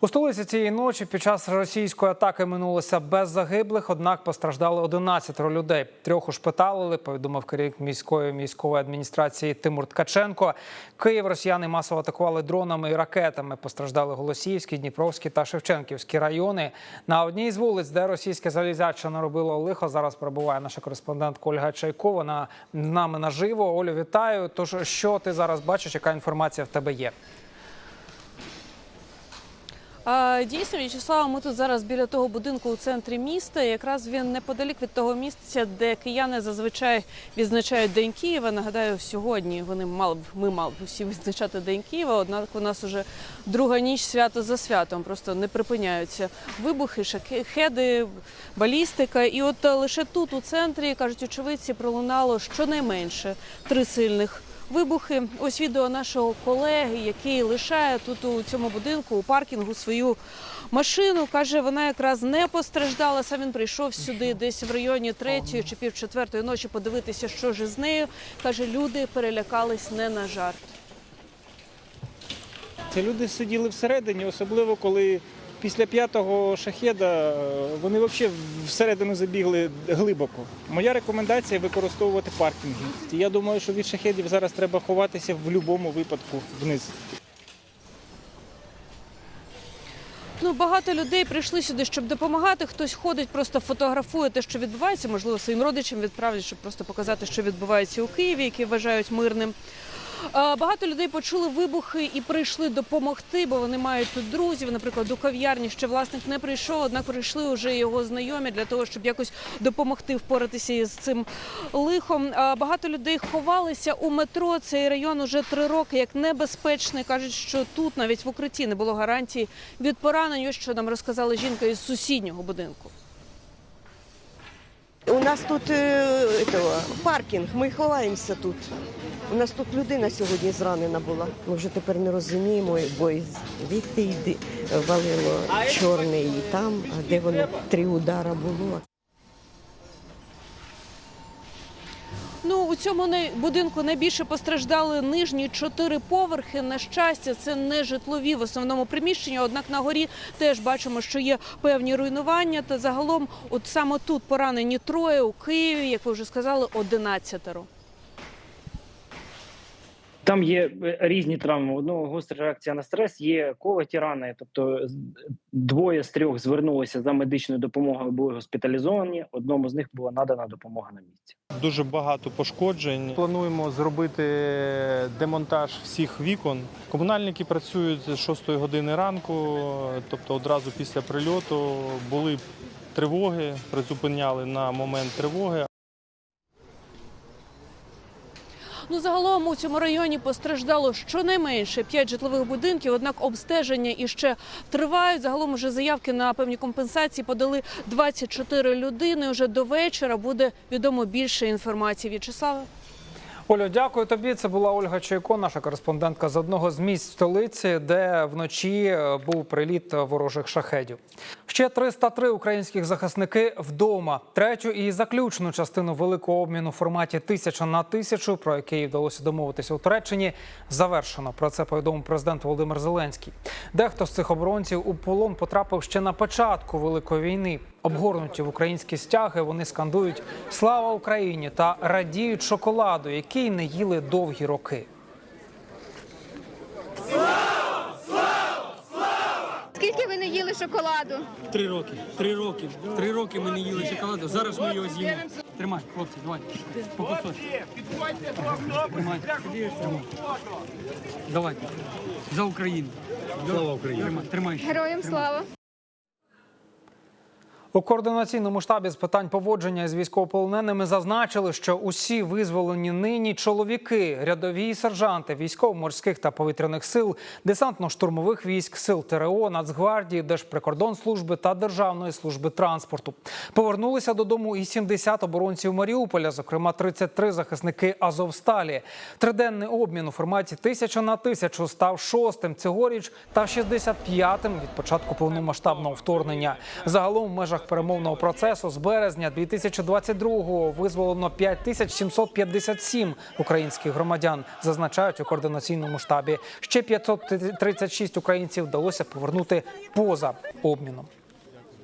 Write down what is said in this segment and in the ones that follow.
У столиці цієї ночі під час російської атаки минулося без загиблих, однак постраждали 11 людей. Трьох ушпиталили, повідомив керівник міської міської адміністрації Тимур Ткаченко. Київ росіяни масово атакували дронами і ракетами. Постраждали Голосіївський, Дніпровський та Шевченківські райони. На одній з вулиць, де російське залізяче наробило лихо, зараз перебуває наша кореспондентка Ольга Чайко. Вона з нами наживо. Олю, вітаю. Тож що ти зараз бачиш? Яка інформація в тебе є? Дійсно, В'ячеслава, ми тут зараз біля того будинку у центрі міста. Якраз він неподалік від того місця, де кияни зазвичай відзначають День Києва. Нагадаю, сьогодні вони мали б ми мали б всі відзначати День Києва. Однак у нас уже друга ніч свято за святом. Просто не припиняються вибухи, шахеди, балістика. І от е, лише тут, у центрі, кажуть очевидці, пролунало щонайменше три сильних. Вибухи. Ось відео нашого колеги, який лишає тут у цьому будинку у паркінгу свою машину. Каже, вона якраз не постраждала. Сам він прийшов сюди десь в районі третьої чи пів четвертої ночі подивитися, що ж із нею. Каже, люди перелякались не на жарт. Це люди сиділи всередині, особливо коли після п'ятого шахеда е, вони взагалі всередину забігли глибоко. Моя рекомендація використовувати паркінги. Я думаю, що від шахедів зараз треба ховатися в будь-якому випадку вниз. Ну, багато людей прийшли сюди, щоб допомагати. Хтось ходить, просто фотографує те, що відбувається. Можливо, своїм родичам відправлять, щоб просто показати, що відбувається у Києві, які вважають мирним. А, Багато людей почули вибухи і прийшли допомогти, бо вони мають тут друзів. Наприклад, у кав'ярні ще власник не прийшов, однак прийшли вже його знайомі для того, щоб якось допомогти впоратися із цим лихом. Багато людей ховалися у метро. Цей район уже три роки як небезпечний. кажуть, що тут навіть в укритті не було гарантії від поранень. Що нам розказала жінка із сусіднього будинку. У нас тут е, этого, паркінг, ми ховаємося тут. У нас тут людина сьогодні зранена була. Ми вже тепер не розуміємо, бо звідти йди валило чорне і там, а де воно три удара було. Ну у цьому будинку найбільше постраждали нижні чотири поверхи. На щастя, це не житлові в основному приміщення. Однак на горі теж бачимо, що є певні руйнування. Та загалом, от саме тут поранені троє у Києві, як ви вже сказали, одинадцятеро. Там є е, різні травми. Одного гостра реакція на стрес, є колоті рани. Тобто двоє з трьох звернулися за медичною допомогою, були госпіталізовані. Одному з них була надана допомога на місці. Дуже багато пошкоджень. Плануємо зробити демонтаж всіх вікон. Комунальники працюють з 6 години ранку, тобто одразу після прильоту були тривоги, призупиняли на момент тривоги. Ну загалом у цьому районі постраждало щонайменше п'ять житлових будинків. Однак обстеження іще тривають. Загалом уже заявки на певні компенсації подали 24 людини. Уже до вечора буде відомо більше інформації. В'ячеслава. Олю, дякую тобі. Це була Ольга Чайко, наша кореспондентка з одного з місць столиці, де вночі е, був приліт ворожих шахедів. Ще 303 українських захисники вдома. Третю і заключну частину великого обміну в форматі тисяча на тисячу, про який вдалося домовитися у Туреччині, завершено. Про це повідомив президент Володимир Зеленський. Дехто з цих оборонців у полон потрапив ще на початку великої війни. Обгорнуті в українські стяги, вони скандують Слава Україні та радіють шоколаду, який не їли довгі роки. Скільки ви не їли шоколаду? Три роки. Три роки. Три роки ми не їли шоколаду. Зараз ми його з'їмо. Тримай, хлопці, давай. По кусочку. Давайте. За Україну. Слава Україні. Тримай, тримай. Героям слава! У координаційному штабі з питань поводження з військовополоненими зазначили, що усі визволені нині чоловіки, рядові сержанти військово-морських та повітряних сил, десантно-штурмових військ, сил ТРО, Нацгвардії, Держприкордонслужби та Державної служби транспорту. Повернулися додому і 70 оборонців Маріуполя, зокрема 33 захисники Азовсталі. Триденний обмін у форматі тисяча на тисячу став шостим цьогоріч та 65-тим від початку повномасштабного вторгнення. Загалом в межах перемовного процесу з березня 2022-го визволено 5757 українських громадян, зазначають у координаційному штабі. Ще 536 українців вдалося повернути поза обміном.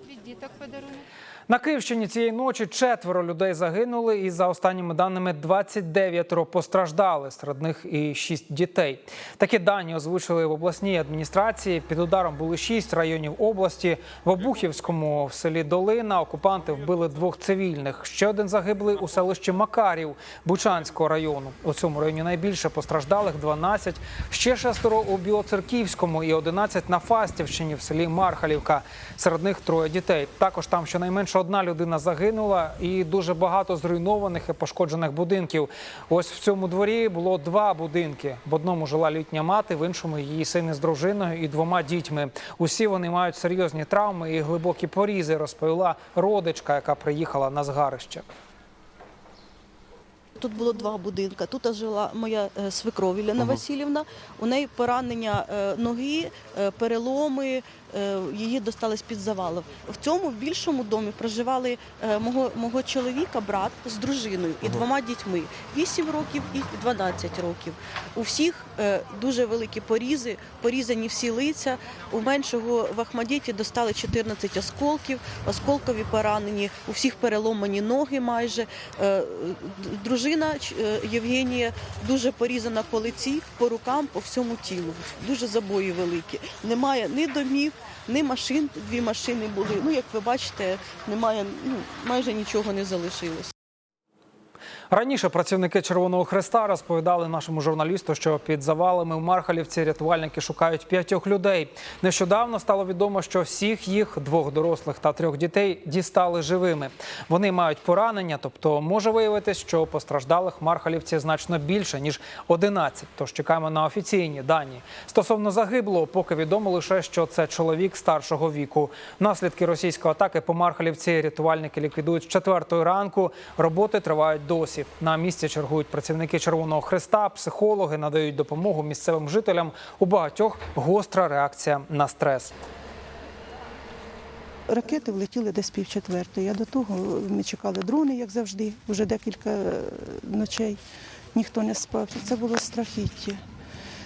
Від діток подарунок. На Київщині цієї ночі четверо людей загинули, і за останніми даними 29 постраждали. Серед них і 6 дітей. Такі дані озвучили в обласній адміністрації. Під ударом були 6 районів області. В Обухівському в селі Долина окупанти вбили двох цивільних. Ще один загиблий у селищі Макарів Бучанського району. У цьому районі найбільше постраждалих 12, ще шестеро у Білоцерківському і 11 на Фастівщині в селі Мархалівка. Серед них троє дітей. Також там щонайменше одна людина загинула і дуже багато зруйнованих і пошкоджених будинків. Ось в цьому дворі було два будинки. В одному жила літня мати, в іншому її сини з дружиною і двома дітьми. Усі вони мають серйозні травми і глибокі порізи, розповіла родичка, яка приїхала на згарище. Тут було два будинки. Тут жила моя е, свекров Ілляна Васильівна. У неї поранення е, ноги, е, переломи. Її достали з під завалів. В цьому більшому домі проживали мого, мого чоловіка, брат з дружиною і двома дітьми 8 років і 12 років. У всіх дуже великі порізи, порізані всі лиця. У меншого в Ахмадіті достали 14 осколків, осколкові поранені, у всіх переломані ноги майже. Дружина ч- е, Євгенія дуже порізана по лиці, по рукам, по всьому тілу. Дуже забої великі. Немає ні домів, ні машин. Дві машини були. Ну, як ви бачите, немає, ну, майже нічого не залишилось. Раніше працівники Червоного Хреста розповідали нашому журналісту, що під завалами в Мархалівці рятувальники шукають п'ятьох людей. Нещодавно стало відомо, що всіх їх двох дорослих та трьох дітей дістали живими. Вони мають поранення, тобто може виявитись, що постраждалих Мархалівці значно більше ніж 11. Тож чекаємо на офіційні дані. Стосовно загиблого, поки відомо лише, що це чоловік старшого віку. Наслідки російської атаки по Мархалівці рятувальники ліквідують з четвертої ранку. Роботи тривають досі. На місці чергують працівники Червоного Хреста, психологи надають допомогу місцевим жителям. У багатьох гостра реакція на стрес. Ракети влетіли десь пів четвертої. До того ми чекали дрони, як завжди, вже декілька е, ночей. Ніхто не спав. Це було страхіття.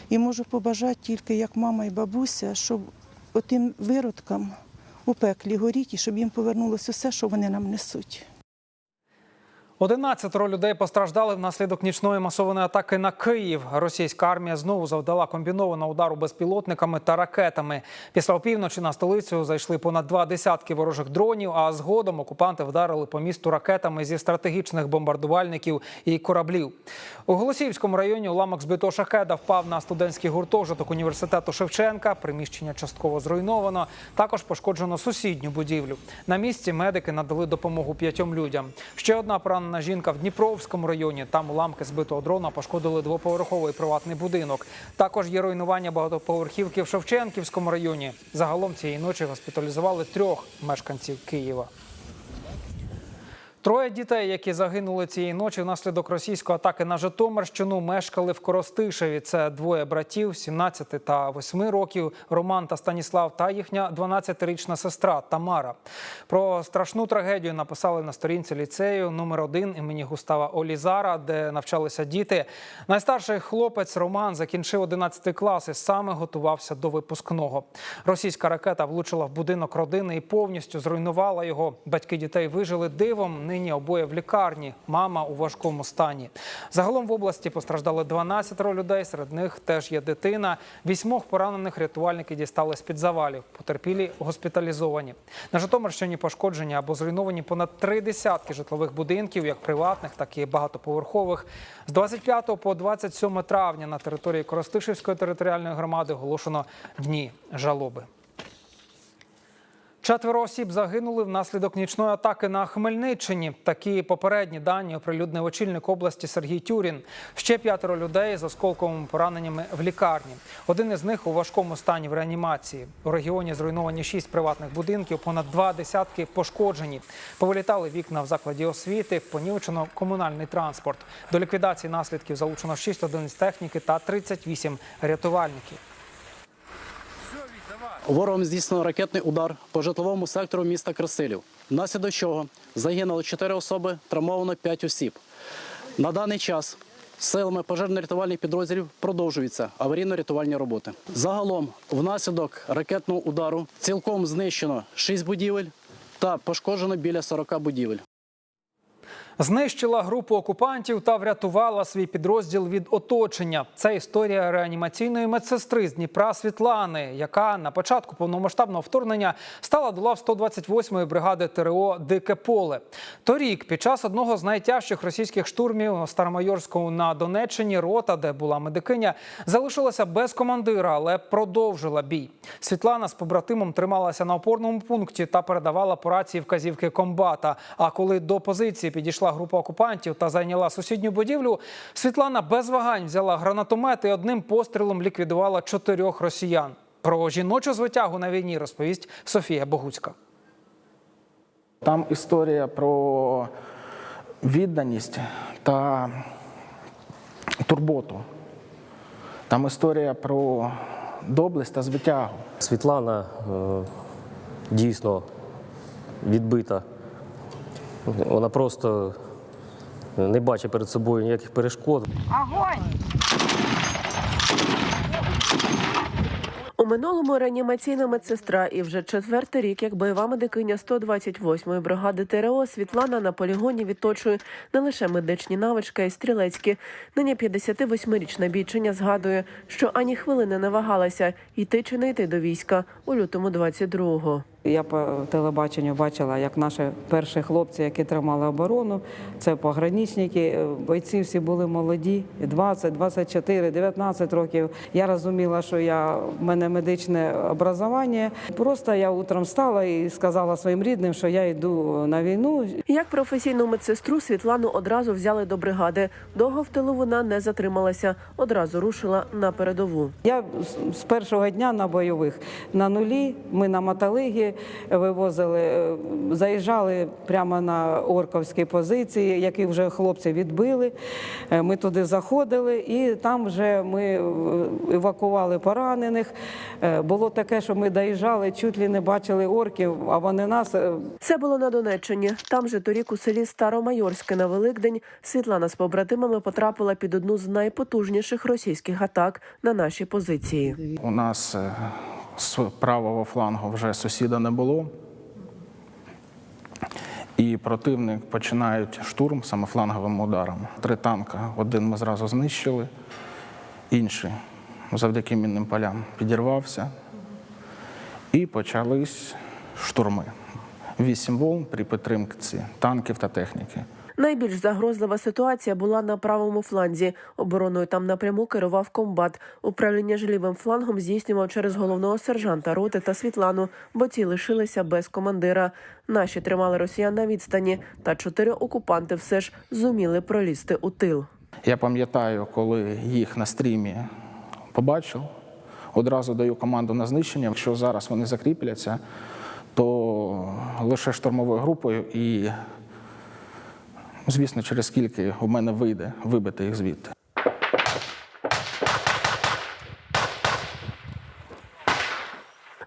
І можу побажати тільки як мама і бабуся, щоб отим виродкам у пеклі горіть і щоб їм повернулося все, що вони нам несуть. 11 людей постраждали внаслідок нічної масованої атаки на Київ. Російська армія знову завдала комбінованого удару безпілотниками та ракетами. Після опівночі на столицю зайшли понад два десятки ворожих дронів. А згодом окупанти вдарили по місту ракетами зі стратегічних бомбардувальників і кораблів. У Голосіївському районі уламок збитого шахеда впав на студентський гуртожиток університету Шевченка. Приміщення частково зруйновано. Також пошкоджено сусідню будівлю. На місці медики надали допомогу п'ятьом людям. Ще одна поранена жінка в Дніпровському районі. Там уламки збитого дрона пошкодили двоповерховий приватний будинок. Також є руйнування багатоповерхівки в Шевченківському районі. Загалом цієї ночі госпіталізували трьох мешканців Києва. Троє дітей, які загинули цієї ночі внаслідок російської атаки на Житомирщину, мешкали в Коростишеві. Це двоє братів, 17 та 8 років. Роман та Станіслав та їхня 12-річна сестра Тамара. Про страшну трагедію написали на сторінці ліцею номер 1 імені Густава Олізара, де навчалися діти. Найстарший хлопець Роман закінчив 11 клас і саме готувався до випускного. Російська ракета влучила в будинок родини і повністю зруйнувала його. Батьки дітей вижили дивом. Нині обоє в лікарні. Мама у важкому стані. Загалом в області постраждали 12 людей. Серед них теж є дитина. Вісьмох поранених рятувальники дістали з під завалів. Потерпілі госпіталізовані. На Житомирщині пошкоджені або зруйновані понад три десятки житлових будинків, як приватних, так і багатоповерхових. З 25 по 27 травня на території Коростишівської територіальної громади оголошено дні жалоби. Четверо осіб загинули внаслідок нічної атаки на Хмельниччині. Такі попередні дані оприлюднив очільник області Сергій Тюрін. Ще п'ятеро людей з осколковими пораненнями в лікарні. Один із них у важкому стані в реанімації. У регіоні зруйновані шість приватних будинків, понад два десятки пошкоджені. Повилітали вікна в закладі освіти, понівечено комунальний транспорт. До ліквідації наслідків залучено 6 одиниць техніки та 38 рятувальників. Ворогом здійснено ракетний удар по житловому сектору міста Красилів, внаслідок чого загинуло 4 особи, травмовано 5 осіб. На даний час силами пожежно-рятувальних підрозділів продовжуються аварійно-рятувальні роботи. Загалом, внаслідок ракетного удару цілком знищено 6 будівель та пошкоджено біля 40 будівель. Знищила групу окупантів та врятувала свій підрозділ від оточення. Це історія реанімаційної медсестри з Дніпра Світлани, яка на початку повномасштабного вторгнення стала до лав 128-ї бригади ТРО Дике поле. Торік, під час одного з найтяжчих російських штурмів на Старомайорську на Донеччині, рота, де була медикиня, залишилася без командира, але продовжила бій. Світлана з побратимом трималася на опорному пункті та передавала по рації вказівки комбата. А коли до позиції підійшла група окупантів та зайняла сусідню будівлю, Світлана без вагань взяла гранатомет і одним пострілом ліквідувала чотирьох росіян. Про жіночу звитягу на війні розповість Софія Богуцька. Там історія про відданість та турботу. Там історія про доблесть та звитягу. Світлана е, дійсно відбита. Вона просто не бачить перед собою ніяких перешкод. У минулому реанімаційна медсестра і вже четвертий рік, як бойова медикиня 128-ї бригади ТРО Світлана на полігоні відточує не лише медичні навички, а й стрілецькі. Нині 58-річна бійчиня згадує, що ані хвилини не вагалася йти чи не йти до війська у лютому 22-го. Я по телебаченню бачила, як наші перші хлопці, які тримали оборону, це пограничники, е, бойці всі були молоді, і 20, 24, 19 років. Я розуміла, що я в мене медичне образування. Просто я утром встала і сказала своїм рідним, що я йду на війну. Як професійну медсестру Світлану одразу взяли до бригади. Довго в тилу вона не затрималася, одразу рушила на передову. Я з- з першого дня на бойових на нулі. Ми на Маталигі вивозили, е, заїжджали прямо на орковські позиції, які вже хлопці відбили. Е, Ми туди заходили, і там вже ми е, евакували поранених. Було таке, що ми доїжджали, чуть ли не бачили орків, а вони нас Це було на Донеччині. Там же торік у селі Старомайорське на Великдень Світлана з побратимами потрапила під одну з найпотужніших російських атак на наші позиції. У нас з правого флангу вже сусіда не було. І противник починають штурм саме фланговим ударом. Три танка. Один ми зразу знищили, інший завдяки мінним полям підірвався. І почались штурми. Вісім волн при підтримці танків та техніки. Найбільш загрозлива ситуація була на правому фланзі. Обороною там напряму керував комбат. Управління ж лівим флангом здійснював через головного сержанта роти та Світлану, бо ті лишилися без командира. Наші тримали росіян на відстані, та чотири окупанти все ж зуміли пролізти у тил. Я пам'ятаю, коли їх на стрімі побачив, одразу даю команду на знищення. Якщо зараз вони закріпляться, то лише штурмовою групою і, звісно, через скільки у мене вийде вибити їх звідти.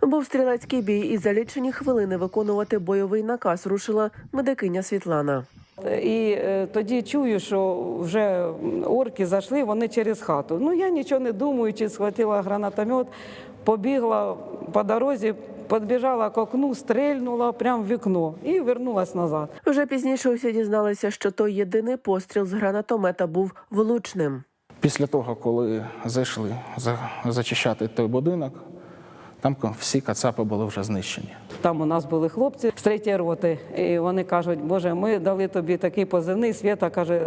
Був стрілецький бій, і за лічені хвилини виконувати бойовий наказ рушила медикиня Світлана. І е, тоді чую, що вже орки зайшли, вони через хату. Ну я нічого не думаючи, схватила гранатомет, побігла по дорозі, підбіжала к окну, стрельнула прямо в вікно і вернулась назад. Вже пізніше усі дізналися, що той єдиний постріл з гранатомета був влучним. Після того, коли зайшли за- зачищати той будинок, там всі кацапи були вже знищені. Там у нас були хлопці з третьої роти, і вони кажуть, Боже, ми дали тобі такий позивний, Свята каже,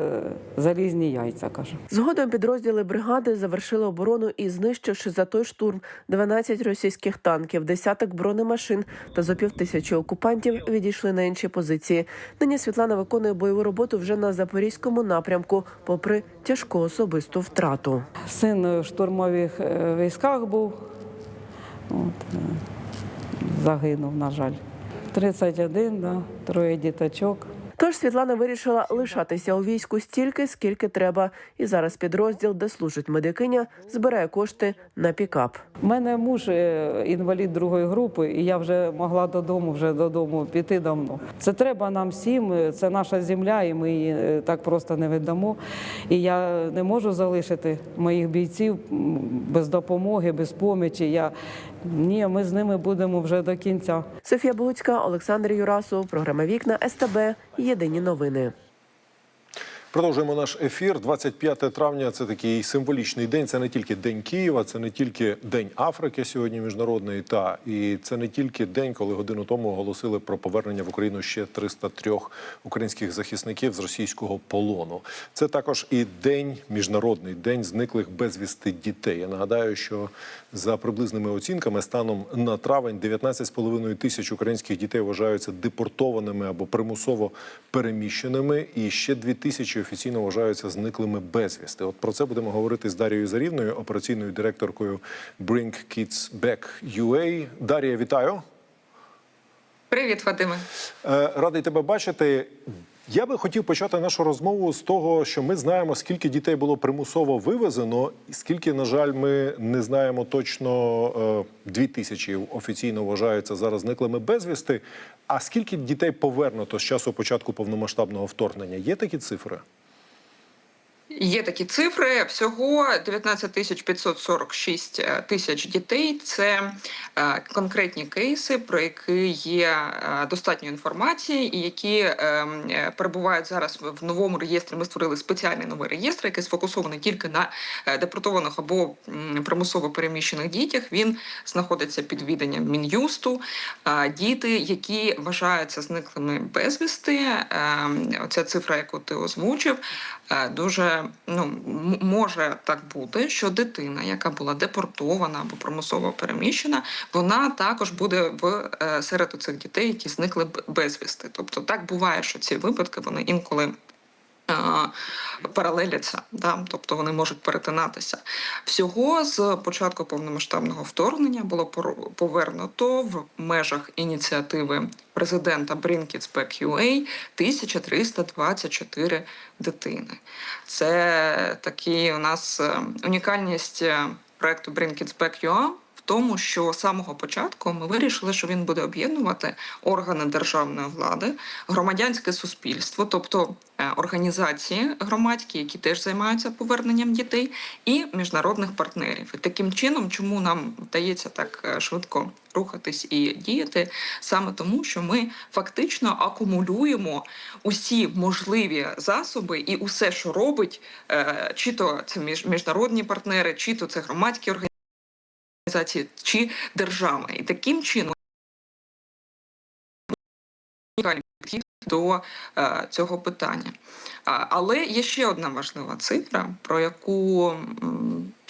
залізні яйця. каже. Згодом підрозділи бригади завершили оборону і знищивши за той штурм 12 російських танків, десяток бронемашин та зо півтисячі окупантів відійшли на інші позиції. Нині Світлана виконує бойову роботу вже на запорізькому напрямку, попри тяжку особисту втрату. Син в штурмових е, військах був, е, загинув, на жаль. 31, да, троє діточок. Тож Світлана вирішила лишатися у війську стільки, скільки треба. І зараз підрозділ, де служить медикиня, збирає кошти на пікап. У мене муж е, інвалід другої групи, і я вже могла додому, вже додому піти давно. Це треба нам всім, е, це наша земля, і ми її е, так просто не віддамо. І я не можу залишити моїх бійців без допомоги, без помічі. Я ні, ми з ними будемо вже до кінця. Софія Богуцька, Олександр Юрасов, програма Вікна СТБ. Єдині новини. Продовжуємо наш ефір. 25 травня це такий символічний день. Це не тільки День Києва, це не тільки День Африки сьогодні міжнародний. Та і це не тільки день, коли годину тому оголосили про повернення в Україну ще 303 українських захисників з російського полону. Це також і день міжнародний день зниклих безвісти дітей. Я нагадаю, що за приблизними оцінками станом на травень 19,5 тисяч українських дітей вважаються депортованими або примусово переміщеними, і ще 2 тисячі офіційно вважаються зниклими безвісти. От про це будемо говорити з Дарією Зарівною, операційною директоркою Bring Kids Back UA. Дарія, вітаю. Привіт, Вадиме. Е, Радий тебе бачити. Я би хотів почати нашу розмову з того, що ми знаємо, скільки дітей було примусово вивезено, і скільки, на жаль, ми не знаємо точно. е, Дві тисячі офіційно вважаються зараз зниклими безвісти. А скільки дітей повернуто з часу початку повномасштабного вторгнення? Є такі цифри? Є такі цифри. Всього 19 тисяч 546 е, тисяч дітей. Це е, конкретні кейси, про які є е, достатньо інформації, і які перебувають зараз в- новому реєстрі. Ми створили спеціальний новий реєстр, який сфокусований тільки на депортованих або примусово переміщених дітях. Він знаходиться під відданням мін'юсту. Діти, які вважаються зниклими безвісти, оця цифра, яку ти озвучив, дуже ну може так бути, що дитина, яка була депортована або примусово переміщена, вона також буде в е, серед цих дітей, які зникли безвісти. Тобто так буває, що ці випадки вони інколи. Е, Паралеляться, да? тобто вони можуть перетинатися. Всього з початку повномасштабного вторгнення було повернуто в межах ініціативи президента Bring Kids Back UA 1324 дитини. Це такі у нас е, унікальність е, проекту Bring Kids Back UA тому, що з самого початку ми вирішили, що він буде об'єднувати органи державної влади, громадянське суспільство, тобто е, організації громадські, які теж займаються поверненням дітей, і міжнародних партнерів. І таким чином, чому нам вдається так е, швидко рухатись і діяти, саме тому, що ми фактично акумулюємо усі можливі засоби і усе, що робить, е, чи то це між- міжнародні партнери, чи то це громадські організації організації чи держави. І таким чином до е, цього питання. Але є ще одна важлива цифра, про яку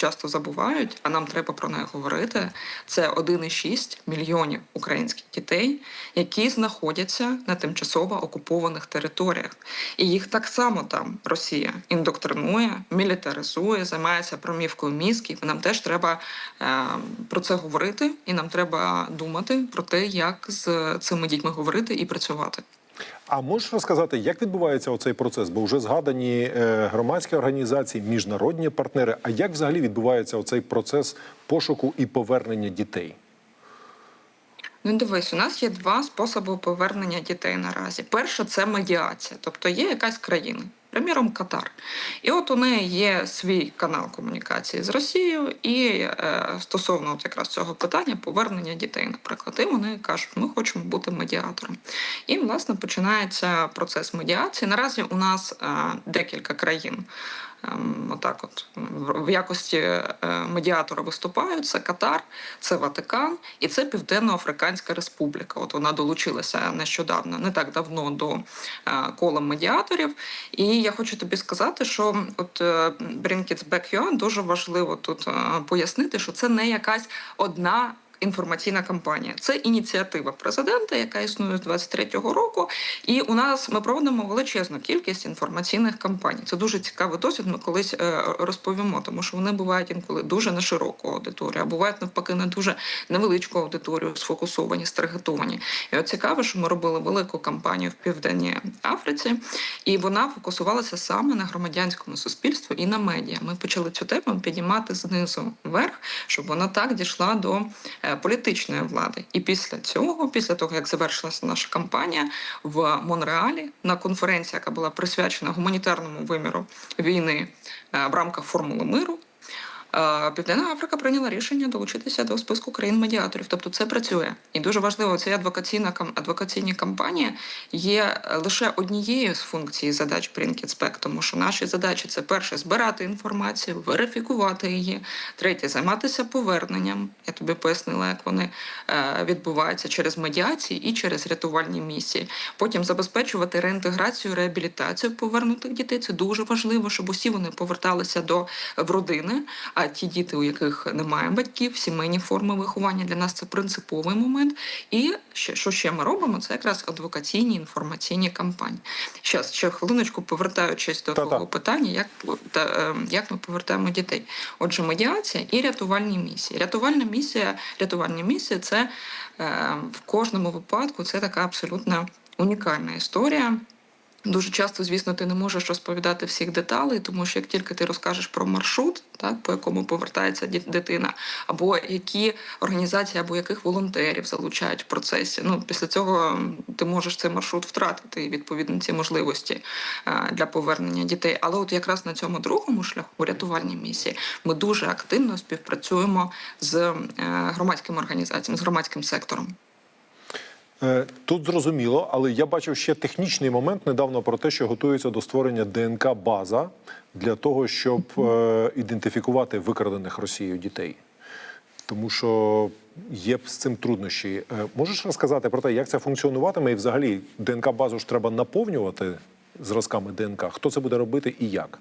часто забувають, а нам треба про неї говорити. Це 1,6 мільйонів українських дітей, які знаходяться на тимчасово окупованих територіях. І їх так само там Росія індоктринує, мілітаризує, займається промівкою мізків. Нам теж треба е, про це говорити, і нам треба думати про те, як з цими дітьми говорити і працювати. А можеш розказати, як відбувається оцей процес? Бо вже згадані е, громадські організації, міжнародні партнери. А як взагалі відбувається оцей процес пошуку і повернення дітей? Ну, дивись, у нас є два способи повернення дітей наразі. Перше це медіація, тобто є якась країна, приміром Катар. І от у неї є свій канал комунікації з Росією, і е, стосовно от якраз цього питання повернення дітей, наприклад, і вони кажуть, ми хочемо бути медіатором. І власне починається процес медіації. Наразі у нас е, декілька країн. Ем, Отак, от в- якості е, медіатора виступають. Це Катар, це Ватикан і це Південно-Африканська Республіка. От вона долучилася нещодавно, не так давно до е, кола медіаторів. І я хочу тобі сказати, що от е, UA дуже важливо тут пояснити, що це не якась одна інформаційна кампанія. Це ініціатива президента, яка існує з 23-го року. І у нас ми проводимо величезну кількість інформаційних кампаній. Це дуже цікавий досвід. Ми колись е, розповімо, тому що вони бувають інколи дуже на широку аудиторію, а бувають навпаки на дуже невеличку аудиторію, сфокусовані, старгетовані. І от цікаво, що ми робили велику кампанію в південній Африці, і вона фокусувалася саме на громадянському суспільстві і на медіа. Ми почали цю тему піднімати знизу вверх, щоб вона так дійшла до е, політичної влади. І після цього, після того як завершилася наша кампанія в Монреалі на конференції, яка була присвячена гуманітарному виміру війни е, в рамках формули миру. Е, Південна Африка прийняла рішення долучитися до списку країн-медіаторів. Тобто це працює. І дуже важливо, ця адвокаційна адвокаційні кампанії є лише однією з функцій задач Брінкітспек, тому що наші задачі це перше збирати інформацію, верифікувати її. Третє займатися поверненням. Я тобі пояснила, як вони е, відбуваються через медіації і через рятувальні місії. Потім забезпечувати реінтеграцію, реабілітацію повернутих дітей. Це дуже важливо, щоб усі вони поверталися до в родини. А ті діти, у яких немає батьків, сімейні форми виховання для нас це принциповий момент. І що ще ми робимо? Це якраз адвокаційні інформаційні кампанії. Щас, ще хвилиночку повертаючись до того питання, як та, е, як ми повертаємо дітей. Отже, медіація і рятувальні місії. Рятувальна місія, рятувальні місії це е, в кожному випадку це така абсолютно унікальна історія. Дуже часто, звісно, ти не можеш розповідати всіх деталей, тому що як тільки ти розкажеш про маршрут, так по якому повертається дитина, або які організації, або яких волонтерів залучають в процесі. Ну після цього ти можеш цей маршрут втратити відповідно ці можливості е, для повернення дітей. Але от якраз на цьому другому шляху рятувальній місії ми дуже активно співпрацюємо з е, громадськими організаціями, з громадським сектором. Е, Тут зрозуміло, але я бачив ще технічний момент недавно про те, що готується до створення ДНК база для того, щоб е, ідентифікувати викрадених Росією дітей. Тому що є з цим труднощі. Е, Можеш розказати про те, як це функціонуватиме, і взагалі ДНК базу ж треба наповнювати зразками ДНК. Хто це буде робити і як?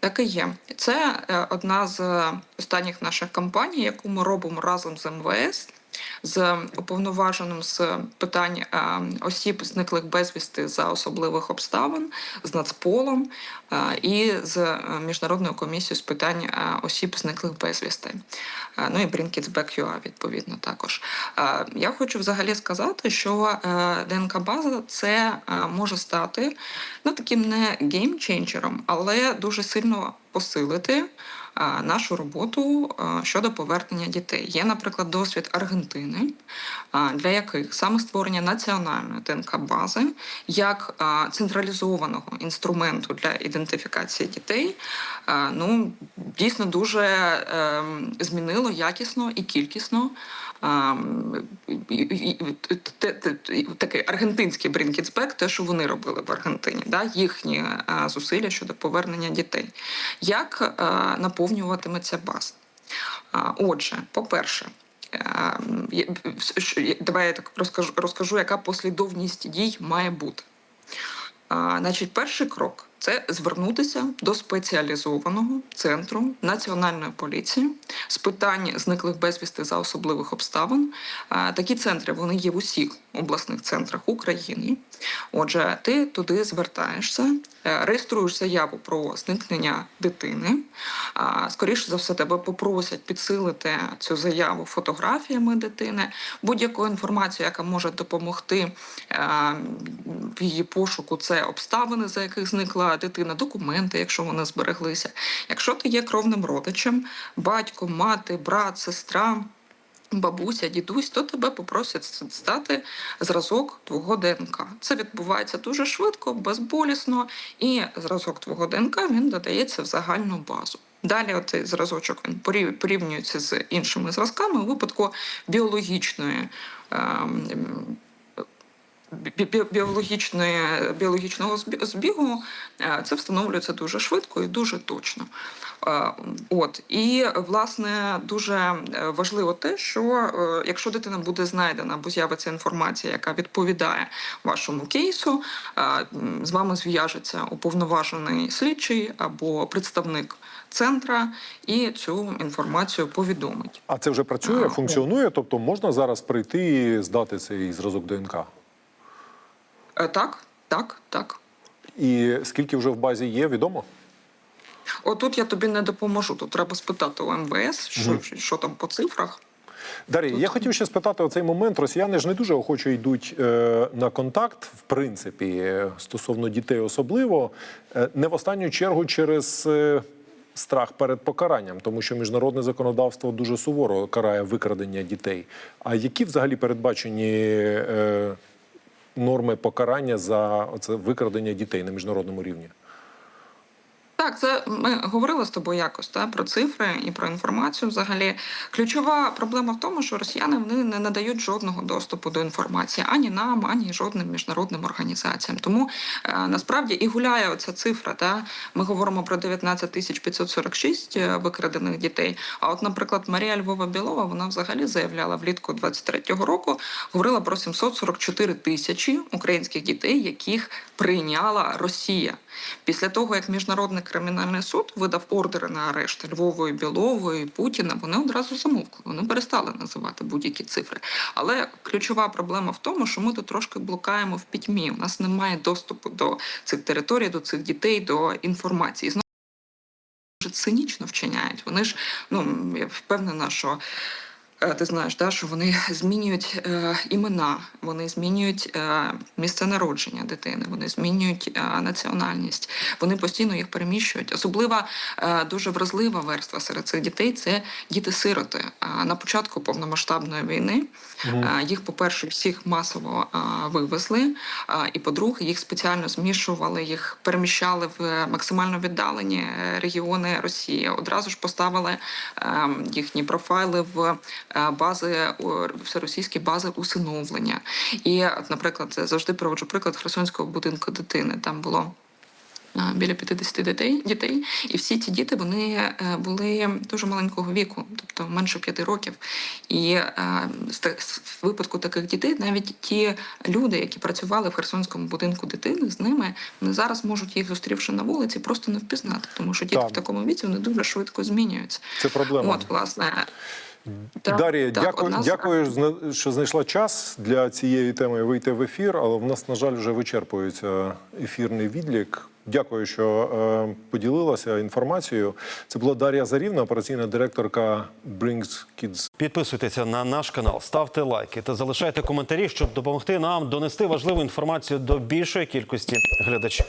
Так і є. Це одна з останніх наших кампаній, яку ми робимо разом з МВС, з уповноваженим з питань е, осіб, зниклих безвісти за особливих обставин, з Нацполом е, і з е, Міжнародною комісією з питань осіб, зниклих безвісти. Ну і Brinkitsback.ua, відповідно, також. Я хочу взагалі сказати, що е, ДНК-база це може стати ну, таким не геймченджером, але дуже сильно посилити нашу роботу щодо повернення дітей. Є, наприклад, досвід Аргентини, для яких саме створення національної ДНК-бази як централізованого інструменту для ідентифікації дітей, ну дійсно дуже ем, змінило якісно і кількісно. Ем, Такий аргентинський брінкітспек, те, що вони робили в Аргентині, да, їхні е, зусилля щодо повернення дітей. Як е, наповнюватиметься база? А, Отже, по-перше, е, давай я так розкажу, розкажу, яка послідовність дій має бути. Значить, перший крок це звернутися до спеціалізованого центру національної поліції з питань зниклих безвісти за особливих обставин. Такі центри вони є в усіх обласних центрах України. Отже, ти туди звертаєшся, е, реєструєш заяву про зникнення дитини. Скоріше за все, тебе попросять підсилити цю заяву фотографіями дитини, будь-якою інформацією, яка може допомогти е, в її пошуку. Це обставини, за яких зникла дитина, документи, якщо вони збереглися. Якщо ти є кровним родичем, батько, мати, брат, сестра. Бабуся, дідусь, то тебе попросять стати зразок твого ДНК. Це відбувається дуже швидко, безболісно, і зразок твого ДНК він додається в загальну базу. Далі цей зразочок він порівнюється з іншими зразками у випадку біологічної. Біологічного збі- збігу е, це встановлюється дуже швидко і дуже точно. Е, От і власне дуже е, важливо те, що якщо дитина буде знайдена або з'явиться інформація, яка відповідає вашому кейсу, з вами зв'яжеться уповноважений слідчий або представник центра і цю інформацію повідомить. А це вже працює, функціонує? Тобто можна зараз прийти і здати цей зразок ДНК? Е, Так, так, так. І скільки вже в базі є, відомо? Отут я тобі не допоможу. Тут треба спитати у МВС, що, Мгм. що там по цифрах. Дар'я, я хотів ще спитати оцей момент. Росіяни ж не дуже охоче йдуть е, на контакт, в принципі, е, стосовно дітей особливо, е, не в останню чергу через е, страх перед покаранням, тому що міжнародне законодавство дуже суворо карає викрадення дітей. А які взагалі передбачені е, норми покарання за це викрадення дітей на міжнародному рівні? Так, це ми говорили з тобою якось та, про цифри і про інформацію. Взагалі, ключова проблема в тому, що росіяни вони не надають жодного доступу до інформації ані нам, ані жодним міжнародним організаціям. Тому е, насправді і гуляє оця цифра. Та ми говоримо про 19 тисяч 546 е, викрадених дітей. А от, наприклад, Марія Львова Білова вона взагалі заявляла влітку 23-го року, говорила про 744 тисячі українських дітей, яких прийняла Росія. Після того, як міжнародний кримінальний суд видав ордери на арешт Львової, Білової, Путіна, вони одразу замовкли. Вони перестали називати будь-які цифри. Але ключова проблема в тому, що ми тут трошки блукаємо в пітьмі. У нас немає доступу до цих територій, до цих дітей, до інформації. Знову цинічно вчиняють. Вони ж ну я впевнена, що. Е, Ти знаєш, да, що вони змінюють е, імена, вони змінюють е, місце народження дитини, вони змінюють національність, вони постійно їх переміщують. Особлива дуже вразлива верства серед цих дітей це діти-сироти. На початку повномасштабної війни е, їх, по-перше, всіх масово вивезли, і по-друге, їх спеціально змішували, їх переміщали в максимально віддалені регіони Росії. Одразу ж поставили е, їхні профайли в бази всеросійські бази усиновлення. І, наприклад, завжди проводжу приклад Херсонського будинку дитини. Там було. е, Біля 50 дітей, дітей, і всі ці діти вони е, були дуже маленького віку, тобто менше 5 років. І е, в випадку таких дітей навіть ті люди, які працювали в Херсонському будинку дитини, з ними вони зараз можуть їх зустрівши на вулиці, просто не впізнати, тому що діти Так. в такому віці вони дуже швидко змінюються. Це проблема. От, власне. Так, Дар'я, так, дякую, дякую, що знайшла час для цієї теми вийти в ефір, але в нас, на жаль, вже вичерпується ефірний відлік. Дякую, що е, поділилася інформацією. Це була Дар'я Зарівна, операційна директорка Brings Kids. Підписуйтеся на наш канал, ставте лайки та залишайте коментарі, щоб допомогти нам донести важливу інформацію до більшої кількості глядачів.